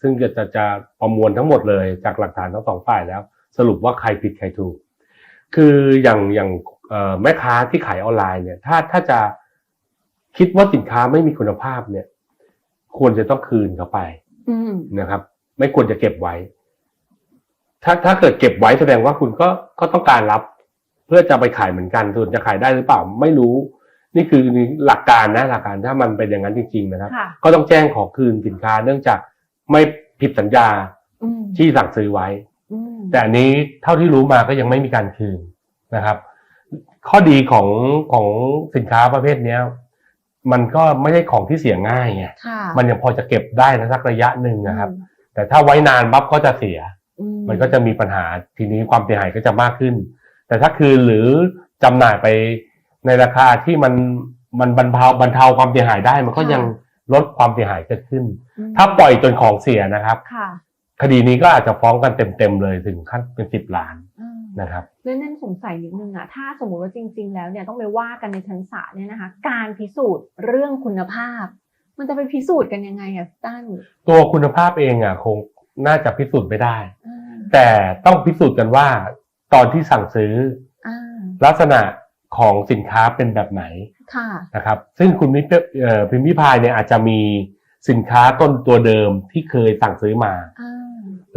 Speaker 2: ซึ่งจะจะจะประมวลทั้งหมดเลยจากหลักฐานทั้งสองฝ่ายแล้ว สรุปว่าใครผิดใครถูก คืออย่างอย่างเอ่อแม่ค้าที่ขายออนไลน์เนี่ย ถ้าถ้าจะคิดว่าสินค้าไม่มีคุณภาพเนี่ย ควรจะต้องคืนเขาไป
Speaker 1: อืม
Speaker 2: นะครับ ไม่ควรจะเก็บไว้ ถ้าถ้าเกิดเก็บไว้แสดงว่าคุณก็ก็ต้องการรับ เพื่อจะไปขายเหมือนกันส่วนจะขายได้หรือเปล่าไม่รู้ นี่คือหลักการนะหลักการถ้ามันเป็นอย่างนั้นจริง ๆ นะครับ
Speaker 1: ค่ะ
Speaker 2: ก็ต้องแจ้งขอคืนสินค้าเนื่องจากไม่ผิดสัญญา
Speaker 1: อืม
Speaker 2: ที่สั่งซื้อไว้
Speaker 1: อืม
Speaker 2: แต่อันนี้เท่าที่รู้มาก็ยังไม่มีการคืนนะครับ ข้อดีของของสินค้าประเภทเนี้ยมันก็ไม่ใช่ของที่เสียง่ายไง
Speaker 1: ค่ะ
Speaker 2: มันยังพอจะเก็บได้นะสักระยะหนึ่งนะครับ
Speaker 1: อืม
Speaker 2: แต่ถ้าไว้นานปั๊บก็จะเสีย
Speaker 1: อื
Speaker 2: มันก็จะมีปัญหาทีนี้ความเสียหายก็จะมากขึ้น แต่ถ้าคืนหรือจำหน่ายไปในราคาที่มันมันบรรเทาบรรเทาความเสียหายได้ มันก็ยังลดความเสียหายเกิดขึ้น
Speaker 1: อืม
Speaker 2: ถ้าปล่อยจนของเสียนะครับ
Speaker 1: ค่ะ
Speaker 2: คดีนี้ก็อาจจะฟ้องกันเต็มๆเลยถึงขั้นเป็นสิบล้าน
Speaker 1: อืม
Speaker 2: นะครับ
Speaker 1: แล้วนั่นสงสัยนิดนึงอะถ้าสมมุติว่าจริง ๆ แล้วเนี่ยต้องไปว่ากันในชั้นศาลเนี่ยนะคะ การพิสูจน์เรื่องคุณภาพ มันจะไปพิสูจน์กันยังไงอะพี่ตั้น
Speaker 2: ตัวคุณภาพเองอะคงน่าจะพิสูจน์ไม่ได้
Speaker 1: อ่า
Speaker 2: แต่ต้องพิสูจน์กันว่า ตอนที่สั่งซื้อ
Speaker 1: อ่า
Speaker 2: ลักษณะของสินค้าเป็นแบบไหน
Speaker 1: ค่ะ
Speaker 2: นะครับ ซึ่งคุณมิเอ่อพิมพ์ริพายเนี่ยอาจจะมีสินค้าต้นตัวเดิมที่เคยสั่งซื้อมา
Speaker 1: อ่า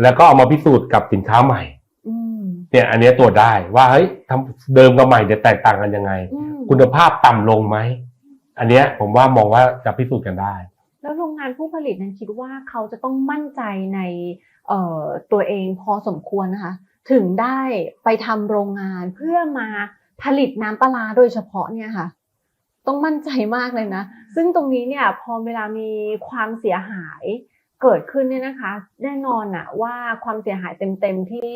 Speaker 2: แล้วก็เอามาพิสูจน์กับสินค้าใหม่
Speaker 1: อืม
Speaker 2: เนี่ยอันเนี้ยตรวจได้ว่าเฮ้ยทำเดิมกับใหม่จะแตกต่างกันยังไง
Speaker 1: อืม
Speaker 2: คุณภาพต่ำลงไหมอันเนี้ยผมว่ามองว่าจะพิสูจน์กันได้
Speaker 1: แล้วโรงงานผู้ผลิตนั้นคิดว่าเขาจะต้องมั่นใจในเอ่อตัวเองพอสมควรนะคะ ถึงได้ไปทำโรงงานเพื่อมาผลิตน้ำปลาร้าโดยเฉพาะเนี่ยค่ะ ต้องมั่นใจมากเลยนะ ซึ่งตรงนี้เนี่ยพอเวลามีความเสียหาย เกิดขึ้นเนี่ยนะคะ แน่นอนอะว่าความเสียหายเต็มๆที่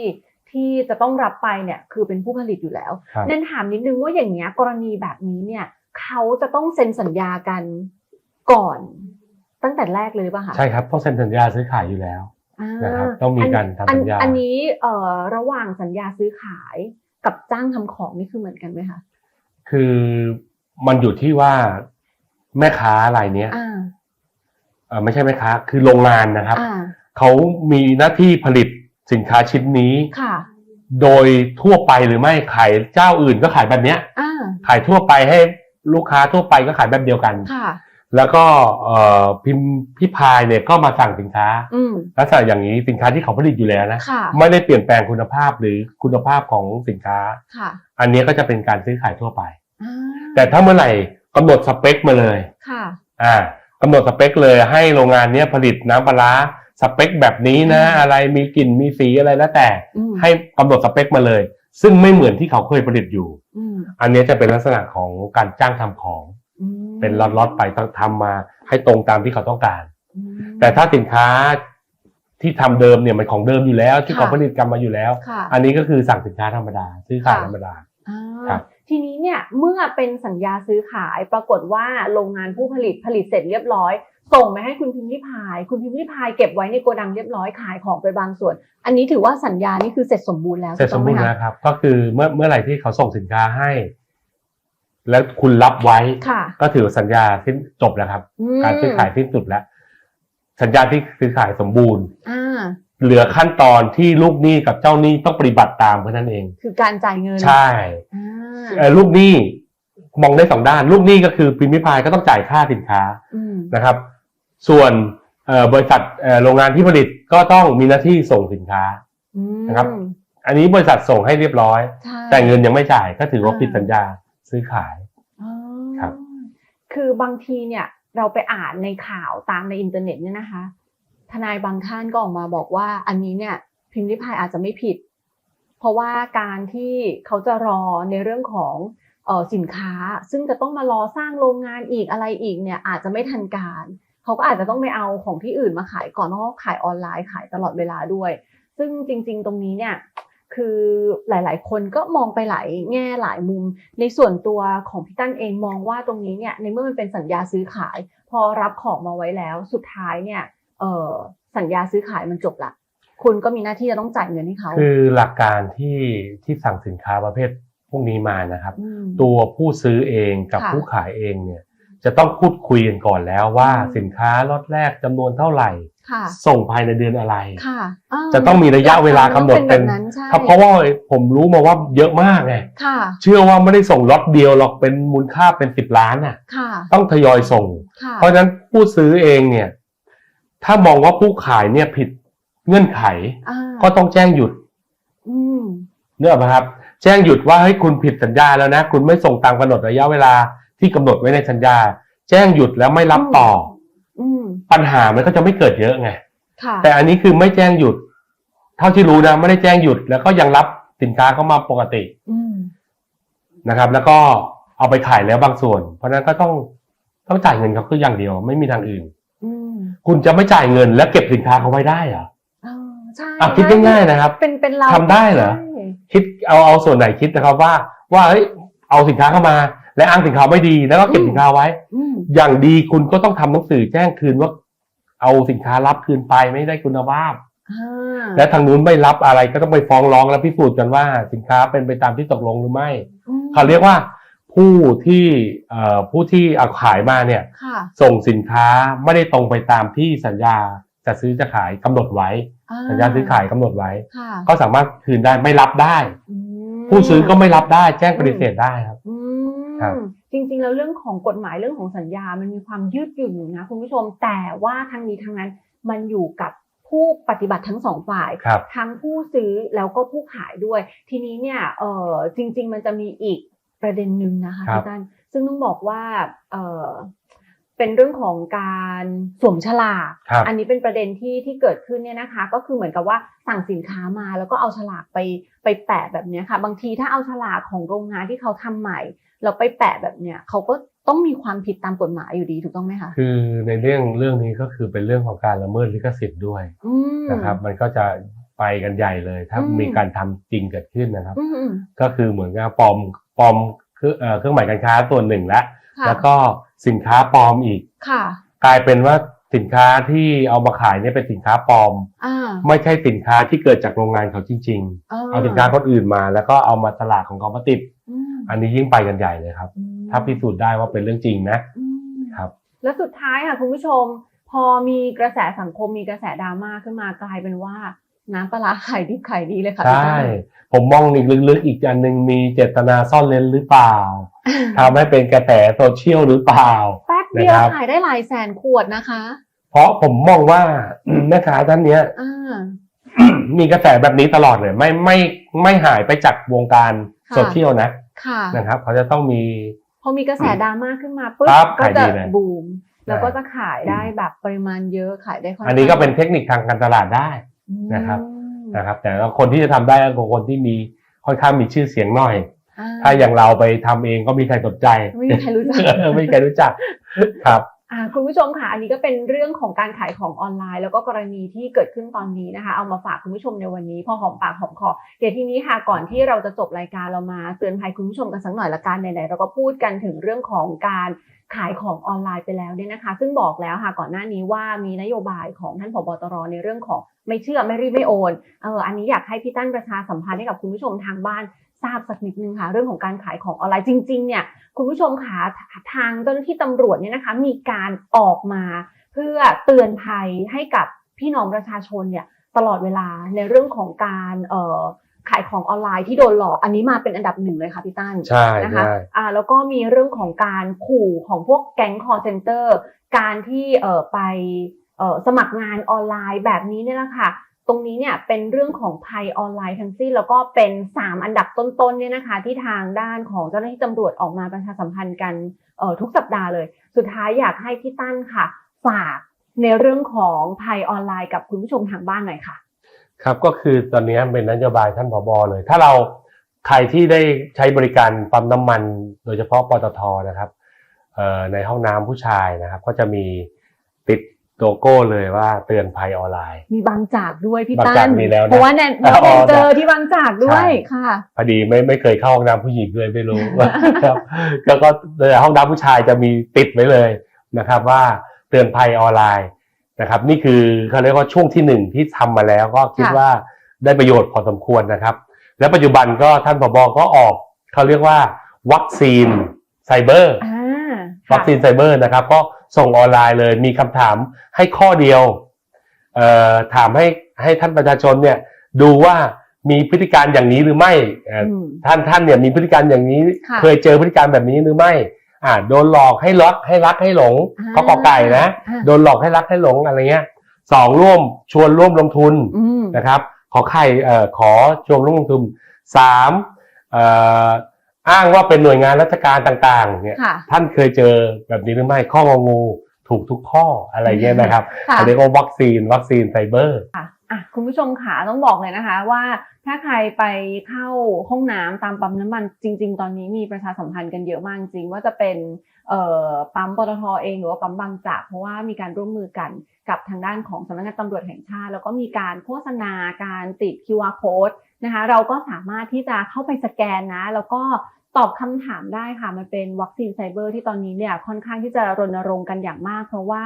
Speaker 1: ที่จะต้องรับไปเนี่ยคือเป็นผู้ผลิตอยู่แล้ว
Speaker 2: ครับ
Speaker 1: นั่นถามนิดนึงว่าอย่างเงี้ยกรณีแบบนี้เนี่ยเขาจะต้องเซ็นสัญญากันก่อน ตั้งแต่แรกเลยหรือเปล่ะคะ
Speaker 2: ใช่ครับต้องเซ็นสัญญาซื้อขายอยู่แล้ว
Speaker 1: อ่า
Speaker 2: นะครับต้องมีการทำสัญญา
Speaker 1: อันอันนี้เอ่อระหว่างสัญญาซื้อขายกับจ้างทำของนี่คือเหมือนกันไหมคะ
Speaker 2: คือมันอยู่ที่ว่าแม่ค้ารายเนี้ย
Speaker 1: อ่า
Speaker 2: เอ่อ ไม่ใช่แม่ค้าคือโรงงานนะครับ
Speaker 1: อ่า
Speaker 2: เขามีหน้าที่ผลิตสินค้าชิ้นนี้
Speaker 1: ค่ะ
Speaker 2: โดยทั่วไปหรือไม่ขายเจ้าอื่นก็ขายแบบเนี้ย
Speaker 1: อ่า
Speaker 2: ขายทั่วไปให้ลูกค้าทั่วไปก็ขายแบบเดียวกัน
Speaker 1: ค่ะ
Speaker 2: แล้วก็เอ่อพิมพ์พี่พายเนี่ยก็มาสั่งสินค้า
Speaker 1: อืม
Speaker 2: ลักษณะอย่างนี้สินค้าที่เขาผลิตอยู่แล้วนะ
Speaker 1: ค่ะ
Speaker 2: ไม่ได้เปลี่ยนแปลงคุณภาพหรือคุณภาพของสินค้า
Speaker 1: ค่ะ
Speaker 2: อันนี้ก็จะเป็นการซื้อขายทั่วไป
Speaker 1: อ่า
Speaker 2: แต่ถ้าเมื่อไหร่กำหนดสเปคมาเลย
Speaker 1: ค่ะ
Speaker 2: อ่า กำหนดสเปคเลยให้โรงงานเนี้ยผลิตน้ำปลาร้าสเปคแบบนี้นะ
Speaker 1: อืม
Speaker 2: อะไรมีกลิ่นมีสีอะไรแล้วแต่
Speaker 1: อืม
Speaker 2: ให้กำหนดสเปคมาเลย ซึ่งไม่เหมือนที่เขาเคยผลิตอยู่
Speaker 1: อืม
Speaker 2: อันนี้จะเป็นลักษณะของการจ้างทำของ
Speaker 1: อืม
Speaker 2: เป็นล็อตๆไปต้องทำมาให้ตรงตามที่เขาต้องการ
Speaker 1: อืม
Speaker 2: แต่ถ้าสินค้าที่ทำเดิมเนี่ยมันของเดิมอยู่แล้ว ที่
Speaker 1: ค่ะ
Speaker 2: เขาผลิตกันมาอยู่แล้ว
Speaker 1: ค่ะ
Speaker 2: อันนี้ก็คือสั่งสินค้าธรรมดาซื้อขาย
Speaker 1: ค่ะ
Speaker 2: ธรรมดา
Speaker 1: อ่า
Speaker 2: ครับ
Speaker 1: ทีนี้เนี่ยเมื่อเป็นสัญญาซื้อขายปรากฏว่าโรงงานผู้ผลิตผลิตเสร็จเรียบร้อย ส่งไปให้คุณพิมพ์ริพาย คุณพิมพ์ริพายเก็บไว้ในโกดังเรียบร้อยขายของไปบางส่วน อันนี้ถือว่าสัญญานี่คือเสร็จสมบูรณ์แล้ว
Speaker 2: เสร็จสมบูรณ์
Speaker 1: ถูกต้องไห
Speaker 2: แล้วครับ ก็คือเมื่อเมื่อไหร่ที่เขาส่งสินค้าให้ แล้วคุณรับไว้
Speaker 1: ค่ะ
Speaker 2: ก็ถือว่าสัญญาสิ้นจบแล้วครับ
Speaker 1: อืม
Speaker 2: การซื้อขายสิ้นสุดแล้ว สัญญาที่ซื้อขายสมบูรณ์
Speaker 1: อ่า
Speaker 2: เหลือขั้นตอนที่ลูกหนี้กับเจ้าหนี้ต้องปฏิบัติตามเท่านั้นเอง
Speaker 1: คือการจ่ายเงิน
Speaker 2: ใช่
Speaker 1: อ่า
Speaker 2: เอ่อ ลูกหนี้มองได้สองด้าน ลูกหนี้ก็คือพิมพ์ริพายก็ต้องจ่ายค่าสินค้า
Speaker 1: อืม
Speaker 2: นะครับ ส่วนเอ่อบริษัทเอ่อโรงงานที่ผลิตก็ต้องมีหน้าที่ส่งสินค้า
Speaker 1: อืม
Speaker 2: นะครับ อันนี้บริษัทส่งให้เรียบร้อย
Speaker 1: ใช่
Speaker 2: แต่เงินยังไม่จ่ายก็ถือว่า
Speaker 1: อ่า
Speaker 2: ผิดสัญญาซื้อขาย
Speaker 1: อ๋อ
Speaker 2: ครับ
Speaker 1: คือบางทีเนี่ยเราไปอ่านในข่าวตามในอินเทอร์เน็ตเนี่ยนะคะ ทนายบางท่านก็ออกมาบอกว่าอันนี้เนี่ยพิมพ์ริพายอาจจะไม่ผิด เพราะว่าการที่เขาจะรอในเรื่องของออสินค้า ซึ่งจะต้องมารอสร้างโรงงานอีกอะไรอีกเนี่ยอาจจะไม่ทันการ เขาก็อาจจะต้องไปเอาของที่อื่นมาขายก่อนเพราะเขาขายออนไลน์ขายตลอดเวลาด้วย ซึ่งจริง ๆ ตรงนี้เนี่ยคือหลาย ๆ คนก็มองไปหลายแง่หลายมุม ในส่วนตัวของพี่ตั้นเองมองว่าตรงนี้เนี่ยในเมื่อมันเป็นสัญญาซื้อขาย พอรับของมาไว้แล้ว สุดท้ายเนี่ยสัญญาซื้อขายมันจบละ คุณก็มีหน้าที่จะต้องจ่ายเงินให้เขา
Speaker 2: คือหลักการที่ที่สั่งสินค้าประเภทพวกนี้มานะครับ
Speaker 1: ม
Speaker 2: ตัวผู้ซื้อเองกับ
Speaker 1: ค่ะ
Speaker 2: ผู้ขายเองเนี่ย จะต้องพูดคุยกันก่อนแล้วว่า
Speaker 1: อืม
Speaker 2: สินค้าล็อตแรกจำนวนเท่าไหร่
Speaker 1: ค่ะ
Speaker 2: ส่งภายในเดือนอะไร
Speaker 1: ค่ะา
Speaker 2: จะต้องมีระยะเวลากำหนด
Speaker 1: เป็นแบบนั้นใช่
Speaker 2: ครับเพราะว่าผมรู้มาว่าเยอะมากไง
Speaker 1: ค่ะ
Speaker 2: เชื่อว่าไม่ได้ส่งล็อตเดียวหรอกเป็นมูลค่าเป็นสิบล้านน่ะ
Speaker 1: ค่ะ
Speaker 2: ต้องทยอยส่ง
Speaker 1: ค่ะ
Speaker 2: เพราะฉะนั้นผู้ซื้อเองเนี่ย ถ้ามองว่าผู้ขายเนี่ยผิด เงื่อนไข
Speaker 1: อ่า
Speaker 2: ก็ต้องแจ้งหยุด
Speaker 1: อืม
Speaker 2: เนื้ออกไหมครับ แจ้งหยุดว่าเฮ้ยคุณผิดสัญญาแล้วนะ คุณไม่ส่งตามกำหนดระยะเวลาที่กำหนดไว้ในสัญญา แจ้งหยุดแล้วไม่รับต่อ
Speaker 1: อืม
Speaker 2: ปัญหามันก็จะไม่เกิดเยอะไง
Speaker 1: ค่ะ
Speaker 2: แต่อันนี้คือไม่แจ้งหยุด เท่าที่รู้นะ ไม่ได้แจ้งหยุด แล้วก็ยังรับสินค้าเข้ามาปกติ
Speaker 1: อืม
Speaker 2: นะครับ แล้วก็เอาไปขายแล้วบางส่วน เพราะฉะนั้นก็ต้องต้องจ่ายเงินเขาคืออย่างเดียว ไม่มีทางอื่น
Speaker 1: อืม
Speaker 2: คุณจะไม่จ่ายเงิน แล้วเก็บสินค้าเขาไว้ได้เหรอ
Speaker 1: อ่า ใช่
Speaker 2: อะคิดง่ายๆนะครับ
Speaker 1: เป็นเป็นเรา
Speaker 2: ทำได้เหรอ
Speaker 1: ใช่
Speaker 2: คิดเอาเอาส่วนไหนคิดนะครับว่า ว่าเฮ้ยเอาสินค้าเข้ามา และอ้างสินค้าไม่ดีแล้วก็เก็บสินค้าไว้
Speaker 1: อืม
Speaker 2: อย่างดีคุณก็ต้องทำหนังสือแจ้งคืนว่า เอาสินค้ารับคืนไปไม่ได้คุณภาพ
Speaker 1: อ่า
Speaker 2: และทางนู้นไม่รับอะไรก็ต้องไปฟ้องร้องและพิสูจน์กันว่าสินค้าเป็นไปตามที่ตกลงหรือไม่
Speaker 1: อืม
Speaker 2: เขาเรียกว่าผู้ที่เอ่อผู้ที่เอาขายมาเนี่ย
Speaker 1: ค่ะ
Speaker 2: ส่งสินค้าไม่ได้ตรงไปตามที่สัญญาจะซื้อจะขายกำหนดไว้
Speaker 1: อ่
Speaker 2: สัญญาซื้อขายกำหนดไว้
Speaker 1: ค่ะ
Speaker 2: ก็สามารถคืนได้ไม่รับได้
Speaker 1: อืม
Speaker 2: ผู้ซื้อก็ไม่รับได้แจ้งปฏิเสธได้ครับ
Speaker 1: อื
Speaker 2: ครับ
Speaker 1: มจริงๆแล้วเรื่องของกฎหมายเรื่องของสัญญา มันมีความยืดหยุ่นอยู่นะคุณผู้ชม แต่ว่าทั้งนี้ทั้งนั้นมันอยู่กับผู้ปฏิบัติทั้งสองฝ่าย
Speaker 2: ครับ
Speaker 1: ทั้งผู้ซื้อแล้วก็ผู้ขายด้วย ทีนี้เนี่ยเออจริง ๆ มันจะมีอีกประเด็นหนึ่งนะคะ
Speaker 2: ครับ
Speaker 1: พี่ตั้นซึ่งต้องบอกว่าเออ เป็นเรื่องของการสวมฉลาก
Speaker 2: ครับ
Speaker 1: อันนี้เป็นประเด็นที่ที่เกิดขึ้นเนี่ยนะคะ ก็คือเหมือนกับว่าสั่งสินค้ามาแล้วก็เอาฉลากไปไปแปะแบบเนี้ยค่ะ บางทีถ้าเอาฉลากของโรงงานที่เขาทำใหม่แล้วไปแปะแบบเนี้ยเขาก็ต้องมีความผิดตามกฎหมายอยู่ดีถูกต้องไหมคะ
Speaker 2: คือในเรื่องเรื่องนี้ก็คือเป็นเรื่องของการละเมิดลิขสิทธิ์ด้วย
Speaker 1: อืม
Speaker 2: นะครับ มันก็จะไปกันใหญ่เลย ถ้า
Speaker 1: อืม
Speaker 2: มีการทำจริงเกิดขึ้นนะครับ
Speaker 1: อืมอืม
Speaker 2: ก็คือเหมือนกับปลอมปลอมเครื่องเอ่อเครื่องหมายการค้าส่วนหนึ่งแล้ว
Speaker 1: ค่ะ
Speaker 2: แล้วก็ สินค้าปลอมอีก
Speaker 1: ค่ะ
Speaker 2: กลายเป็นว่าสินค้าที่เอามาขายเนี่ยเป็นสินค้าปลอม
Speaker 1: อ่า
Speaker 2: ไม่ใช่สินค้าที่เกิดจากโรงงานเขาจริง ๆ เอาสินค้าคนอื่นมา แล้วก็เอามาตลาดของเขามาติด
Speaker 1: อืม
Speaker 2: อันนี้ยิ่งไปกันใหญ่เลยครับ
Speaker 1: อืม
Speaker 2: ถ้าพิสูจน์ได้ว่าเป็นเรื่องจริงนะ
Speaker 1: อืม
Speaker 2: ครับ
Speaker 1: แล้วสุดท้ายค่ะคุณผู้ชม พอมีกระแสสังคมมีกระแสดราม่าขึ้นมากลายเป็นว่า น้ำปลาร้าขายดิบขายดีเลยค่ะพี่
Speaker 2: ใช่
Speaker 1: ตั้น
Speaker 2: ผมมองอีกลึกๆอีกอันหนึ่งมีเจตนาซ่อนเร้นหรือเปล่าทำให้เป็นกระแสโซเชียลหรือเปล่า
Speaker 1: แป๊บ
Speaker 3: เดียว
Speaker 2: นะครับ
Speaker 3: ขายได้หลายแสนขวดนะคะ
Speaker 2: เพราะผมมองว่าแม่ค้าท่านเนี้ย
Speaker 3: อ่า
Speaker 2: มีกระแสแบบนี้ตลอดเลย ไม่ไม่ไม่หายไปจากวงการ
Speaker 3: ค่ะ
Speaker 2: โซเชียลนะ
Speaker 3: ค่ะ
Speaker 2: นะครับเขาจะต้องมี
Speaker 3: พอมีกระแสดราม่าขึ้นมาปุ๊บ
Speaker 2: ปั๊บ
Speaker 3: ก็
Speaker 2: ขาย
Speaker 3: จะ
Speaker 2: ดีเลย
Speaker 3: บูมแล้วก็
Speaker 2: ใช่
Speaker 3: จะขายได้แบบปริมาณเยอะขายได้ค่อน
Speaker 2: อันนี้ก็
Speaker 3: ข้าง
Speaker 2: เป็นเทคนิคทางการตลาดได้ นะครับ
Speaker 3: อืม
Speaker 2: นะครับ แต่ว่าคนที่จะทำได้ก็คือคนที่มีค่อนข้างมีชื่อเสียงหน่อย
Speaker 3: อ่
Speaker 2: ถ้าอย่างเราไปทำเองก็มีใครสนใจ
Speaker 3: ไม่มีใครรู้จัก
Speaker 2: ไม่มีใครรู้จักครับ
Speaker 1: อ่าคุณผู้ชมค่ะ อันนี้ก็เป็นเรื่องของการขายของออนไลน์ แล้วก็กรณีที่เกิดขึ้นตอนนี้นะคะ เอามาฝากคุณผู้ชมในวันนี้พอหอมปากหอมคอเดี๋ยวทีนี้ค่ะก่อนที่เราจะจบรายการเรามาเตือนภัยคุณผู้ชมกันสักหน่อยละกันไหนๆเราก็พูดกันถึงเรื่องของการ ขายของออนไลน์ไปแล้วเนี่ยนะคะ ซึ่งบอกแล้วค่ะก่อนหน้านี้ว่ามีนโยบายของท่านผบตรในเรื่องของไม่เชื่อไม่รีบไม่โอนเอออันนี้อยากให้พี่ตั้นประชาสัมพันธ์ให้กับคุณผู้ชมทางบ้านทราบสักนิดนึงค่ะ เรื่องของการขายของออนไลน์จริง ๆ เนี่ยคุณผู้ชมคะทางเจ้าหน้าที่ตำรวจเนี่ยนะคะ มีการออกมา เพื่อเตือนภัยให้กับพี่น้องประชาชนเนี่ยตลอดเวลาในเรื่องของการเอ่อ ขายของออนไลน์ที่โดนหลอกอันนี้มาเป็นอันดับหนึ่งเลยค่ะพี่ตั้น
Speaker 2: ใช่
Speaker 1: นะคะ
Speaker 2: ใช่
Speaker 1: อ่าแล้วก็มีเรื่องของการขู่ของพวกแก๊งคอร์เซนเตอร์การที่เอ่อไปเอ่อสมัครงานออนไลน์แบบนี้เนี่ยแหละค่ะตรงนี้เนี่ยเป็นเรื่องของภัยออนไลน์ทั้งสิ้นแล้วก็เป็น 3 อันดับต้นๆเนี่ยนะคะ ที่ทางด้านของเจ้าหน้าที่ตำรวจออกมาประชาสัมพันธ์กันเอ่อทุกสัปดาห์เลย สุดท้ายอยากให้พี่ตั้นค่ะ ฝากในเรื่องของภัยออนไลน์กับคุณผู้ชมทางบ้านหน่อยค่ะ
Speaker 2: ครับก็คือตอนนี้เป็นนโยบายท่านผบเลย ถ้าเราใครที่ได้ใช้บริการปั๊มน้ำมัน โดยเฉพาะปตทนะครับเอ่อในห้องน้ำผู้ชายนะครับ ก็จะมีติดโลโก้เลยว่าเตือนภัยออนไลน์
Speaker 1: มีบางจากด้วยพี่
Speaker 2: บาง
Speaker 1: ตั้
Speaker 2: จาก
Speaker 1: น
Speaker 2: มีแล้วนะ
Speaker 1: เพราะว่าแนน
Speaker 2: อ๋อ
Speaker 1: แนนเจอที่บางจากด้วย
Speaker 2: ใช่
Speaker 1: ค่ะ
Speaker 2: พอดีไม่ไม่เคยเข้าห้องน้ำผู้หญิงเลยไม่รู้ครับแล้วก็ในห้องน้ำผู้ชายจะมีติดไว้เลยนะครับ ว่าเตือนภัยออนไลน์ นะครับ นี่คือเขาเรียกว่าช่วงที่หนึ่งที่ทำมาแล้วก็คิด
Speaker 1: ค่ะ
Speaker 2: ว่าได้ประโยชน์พอสมควรนะครับ และปัจจุบันก็ท่านผบก็ออกเขาเรียกว่า วัคซีนไซเบอร์
Speaker 1: อ่า
Speaker 2: วัคซีนไซเบอร์นะครับ ก็ส่งออนไลน์เลยมีคำถามให้ข้อเดียวเอ่อถามให้ให้ท่านประชาชนเนี่ยดูว่ามีพฤติการอย่างนี้หรือไม่เอ่ออ
Speaker 1: อืม
Speaker 2: ท่านท่านเนี่ยมีพฤติการอย่างนี้
Speaker 1: ค่ะ
Speaker 2: เคยเจอพฤติการแบบนี้หรือไม่ อ่าโดนหลอกให้รักให้รักให้หลง
Speaker 1: อ่า
Speaker 2: เขากอไก่นะ
Speaker 1: อ่า
Speaker 2: โดนหลอกให้รักให้หลงอะไรเงี้ยสองร่วมชวนร่วมลงทุน
Speaker 1: อืม
Speaker 2: นะครับ ขอไข่เอ่อขอชวนร่วมลงทุนสามเอ่ออ้างว่าเป็นหน่วยงานราชการต่างๆเนี่ย
Speaker 1: ค่ะ
Speaker 2: ท่านเคยเจอแบบนี้หรือไม่ข้ององูถูกทุกข้ออะไรเงี้ยนะครับ
Speaker 1: ค่ะ
Speaker 2: อันนี้ก็วัคซีนวัคซีนไซเบอร์
Speaker 1: อะคุณผู้ชมค่ะต้องบอกเลยนะคะว่าถ้าใครไปเข้าห้องน้ำตามปั๊มน้ำมันจริง ๆ ตอนนี้มีประชาสัมพันธ์กันเยอะมากจริงว่าจะเป็นเอ่อปั๊มปตทเองหรือว่าปั๊มบางจาก เพราะว่ามีการร่วมมือกันกับทางด้านของสำนักงานตำรวจแห่งชาติ แล้วก็มีการโฆษณาการติด QR code นะคะเราก็สามารถที่จะเข้าไปสแกนนะ แล้วก็ ตอบคำถามได้ค่ะมันเป็นวัคซีนไซเบอร์ที่ตอนนี้เนี่ยค่อนข้างที่จะรณรงค์กันอย่างมาก เพราะว่า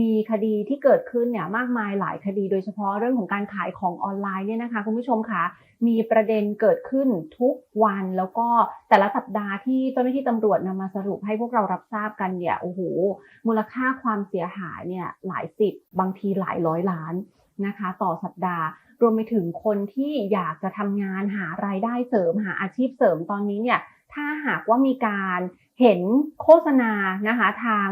Speaker 1: มีคดีที่เกิดขึ้นเนี่ยมากมายหลายคดีโดยเฉพาะเรื่องของการขายของออนไลน์เนี่ยนะคะคุณผู้ชมคะมีประเด็นเกิดขึ้นทุกวันแล้วก็แต่ละสัปดาห์ที่เจ้าหน้าที่ตำรวจนำมาสรุปให้พวกเรารับทราบกันเนี่ยโอ้โหมูลค่าความเสียหายเนี่ยหลายสิบบางทีหลายร้อยล้านนะคะ ต่อสัปดาห์รวมไปถึงคนที่อยากจะทำงานหารายได้เสริมหาอาชีพเสริมตอนนี้เนี่ย ถ้าหากว่ามีการเห็นโฆษณานะคะทาง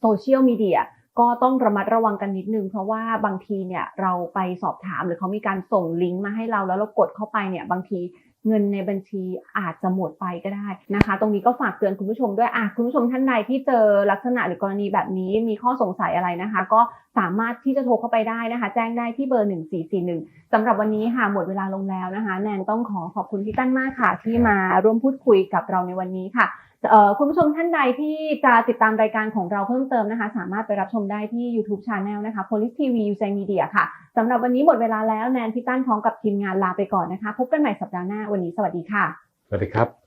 Speaker 1: โซเชียลมีเดียก็ต้องระมัดระวังกันนิดนึง เพราะว่าบางทีเนี่ยเราไปสอบถามหรือเขามีการส่งลิงก์มาให้เราแล้วเรากดเข้าไปเนี่ยบางที เงินในบัญชีอาจจะหมดไปก็ได้นะคะ ตรงนี้ก็ฝากเตือนคุณผู้ชมด้วยอะคุณผู้ชมท่านใดที่เจอลักษณะหรือกรณีแบบนี้มีข้อสงสัยอะไรนะคะ ก็สามารถที่จะโทรเข้าไปได้นะคะ แจ้งได้ที่เบอร์ 1441สำหรับวันนี้ค่ะหมดเวลาลงแล้วนะคะ แนนต้องขอขอบคุณพี่ตั้นมากค่ะ ที่มาร่วมพูดคุยกับเราในวันนี้ค่ะ คุณผู้ชมท่านใดที่จะติดตามรายการของเราเพิ่มเติมนะคะ สามารถไปรับชมได้ที่ YouTube Channel นะคะ Police TV u c Media ค่ะสำหรับวันนี้หมดเวลาแล้วแนนพิตั้นพร้อมกับทีมงานลาไปก่อนนะคะ พบกันใหม่สัปดาห์หน้าวันนี้สวัสดีค่ะ
Speaker 2: สวัสดีครับ